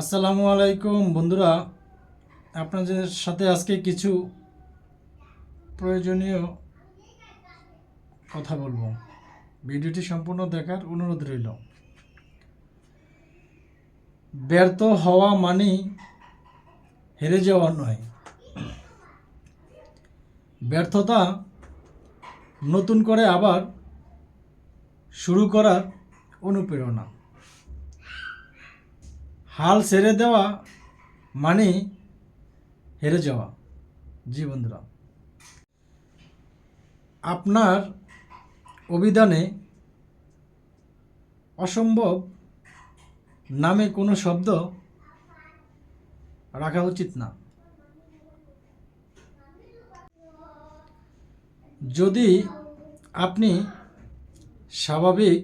আসসালামু আলাইকুম, বন্ধুরা। আপনাদের সাথে আজকে কিছু প্রয়োজনীয় কথা বলব। ভিডিওটি সম্পূর্ণ দেখার অনুরোধ রইল। ব্যর্থ হওয়া মানেই হেরে যাওয়া নয়। ব্যর্থতা নতুন করে আবার শুরু করার অনুপ্রেরণা। হাল ছেড়ে দেওয়া মানে হেরে যাওয়া। জি বন্ধুরা। আপনার অভিধানে অসম্ভব নামে কোনো শব্দ রাখা উচিত না। যদি আপনি স্বাভাবিক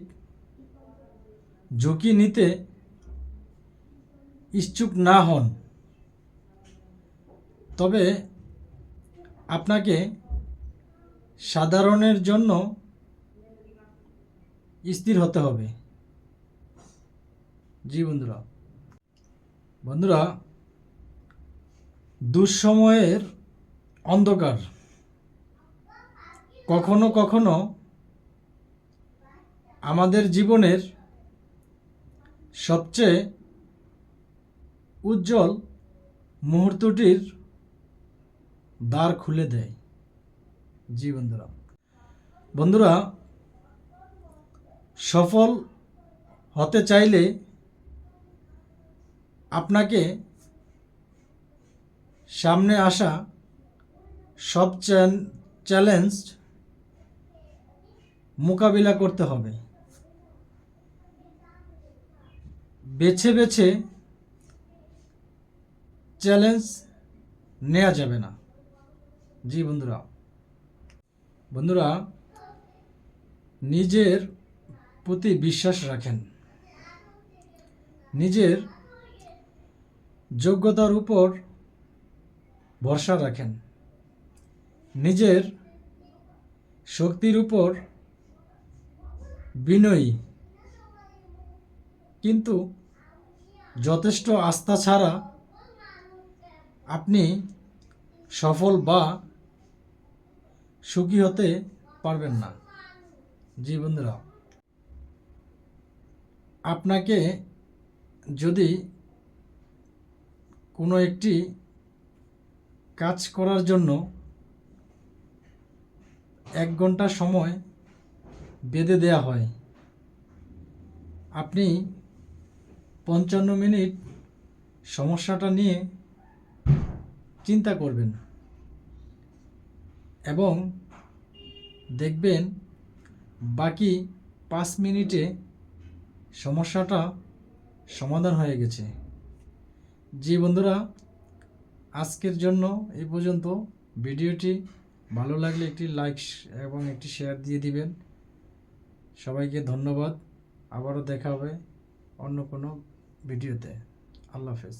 ঝুঁকি নিতে ইচ্ছুক না হন। তবে আপনাকে সাধারণের জন্য স্থির হতে হবে। জি বন্ধুরা। বন্ধুরা, দুঃসময়ের অন্ধকার। কখনো কখনো আমাদের জীবনের সবচেয়ে উজ্জ্বল মুহূর্তটির দ্বার খুলে দেয়। জি বন্ধুরা। বন্ধুরা, সফল হতে চাইলে আপনাকে সামনে আসা সব চ্যালেঞ্জ মোকাবিলা করতে হবে। বেছে বেছে চ্যালেঞ্জ নেওয়া যাবে না। জি বন্ধুরা। বন্ধুরা, নিজের প্রতি বিশ্বাস রাখেন। নিজের যোগ্যতার উপর ভরসা রাখেন। নিজের শক্তির উপর বিনয়ী। কিন্তু যথেষ্ট আস্থা ছাড়া আপনি সফল বা সুখী হতে পারবেন না। জি বন্ধুরা, আপনাকে যদি কোনো একটি কাজ করার জন্য এক ঘণ্টা সময় বেঁধে দেয়া হয়, আপনি পঞ্চান্ন মিনিট সমস্যাটা নিয়ে চিন্তা করবেন এবং দেখবেন বাকি পাঁচ মিনিটে সমস্যাটা সমাধান হয়ে গেছে। জি বন্ধুরা, আজকের জন্য এই পর্যন্ত। ভিডিওটি ভালো লাগলে একটি লাইক এবং একটি শেয়ার দিয়ে দিবেন। সবাইকে ধন্যবাদ। আবারও দেখা হবে অন্য কোনো ভিডিওতে। আল্লাহ হাফেজ।